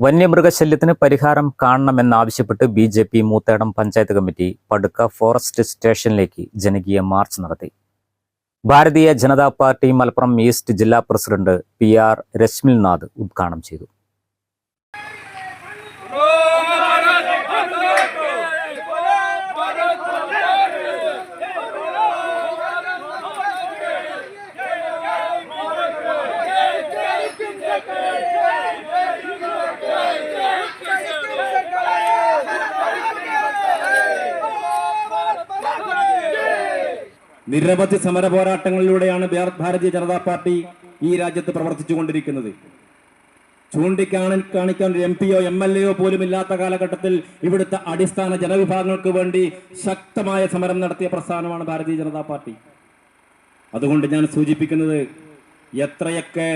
വന്യമൃഗശല്യത്തിന് പരിഹാരം കാണണമെന്നാവശ്യപ്പെട്ട് B J P Moothedam panchayat committee Padukka forest സ്റ്റേഷനിലേക്ക് ജനകീയ മാർച്ച് നടത്തി. ഭാരതീയ ജനതാ പാർട്ടി മലപ്പുറം ഈസ്റ്റ് ജില്ലാ പ്രസിഡന്റ് പി ആർ രശ്മിൽനാഥ് ഉദ്ഘാടനം ചെയ്തു. നിരവധി സമര പോരാട്ടങ്ങളിലൂടെയാണ് ഭാരതീയ ജനതാ പാർട്ടി ഈ രാജ്യത്ത് പ്രവർത്തിച്ചു കൊണ്ടിരിക്കുന്നത് ചൂണ്ടിക്കാണി കാണിക്കാൻ എം പിയോ എം എൽ എയോ പോലും ഇല്ലാത്ത കാലഘട്ടത്തിൽ ഇവിടുത്തെ അടിസ്ഥാന ജനവിഭാഗങ്ങൾക്ക് വേണ്ടി ശക്തമായ സമരം നടത്തിയ പ്രസ്ഥാനമാണ് ഭാരതീയ ജനതാ പാർട്ടി. അതുകൊണ്ട് ഞാൻ സൂചിപ്പിക്കുന്നത് എത്രയൊക്കെ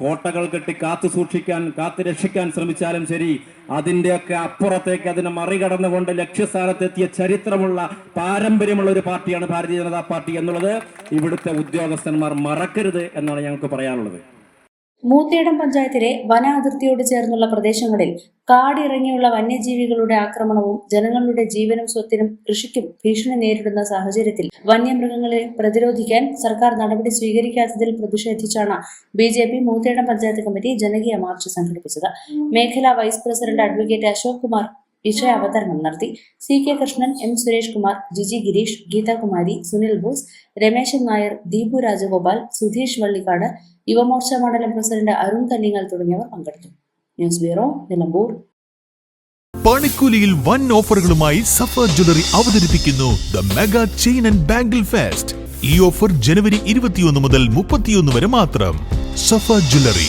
കോട്ടകൾ കെട്ടി കാത്തു സൂക്ഷിക്കാൻ കാത്തു രക്ഷിക്കാൻ ശ്രമിച്ചാലും ശരി അതിന്റെയൊക്കെ അപ്പുറത്തേക്ക് അതിനെ മറികടന്നുകൊണ്ട് ലക്ഷ്യസ്ഥാനത്തെത്തിയ ചരിത്രമുള്ള പാരമ്പര്യമുള്ള ഒരു പാർട്ടിയാണ് ഭാരതീയ ജനതാ പാർട്ടി എന്നുള്ളത് ഇവിടുത്തെ ഉദ്യോഗസ്ഥന്മാർ മറക്കരുത് എന്നാണ് ഞങ്ങൾക്ക് പറയാനുള്ളത്. മൂത്തേടം പഞ്ചായത്തിലെ വന അതിർത്തിയോട് ചേർന്നുള്ള പ്രദേശങ്ങളിൽ കാടിറങ്ങിയുള്ള വന്യജീവികളുടെ ആക്രമണവും ജനങ്ങളുടെ ജീവനും സ്വത്തിനും കൃഷിക്കും ഭീഷണി നേരിടുന്ന സാഹചര്യത്തിൽ വന്യമൃഗങ്ങളെ പ്രതിരോധിക്കാൻ സർക്കാർ നടപടി സ്വീകരിക്കാത്തതിൽ പ്രതിഷേധിച്ചാണ് B J P Moothedam panchayat committee ജനകീയ മാർച്ച് സംഘടിപ്പിച്ചത്. മേഖലാ vice president advocate Ashok Kumar വിഷയാവതരണം നടത്തി. C K Krishnan M Suresh Kumar Jiji Girish Geethakumari Sunil Bose Rameshan Nair Deepu Rajagopal Sudheesh Vallikkad Yuvamorcha മണ്ഡലം പ്രസിഡന്റ് അരുൺ കല്ലിങ്ങൽ തുടങ്ങിയവർ പങ്കെടുത്തു. News bureau Nilambur. പണിക്കൂലിയിൽ വൻ ഓഫറുകളുമായി സഫർ ജ്വല്ലറി അവതരിപ്പിക്കുന്നു the mega chain and bangle fest. ഈ offer ജനുവരി ഇരുപത്തിയൊന്ന് മുതൽ മുപ്പത്തിയൊന്ന് വരെ മാത്രം. സഫർ ജ്വല്ലറി.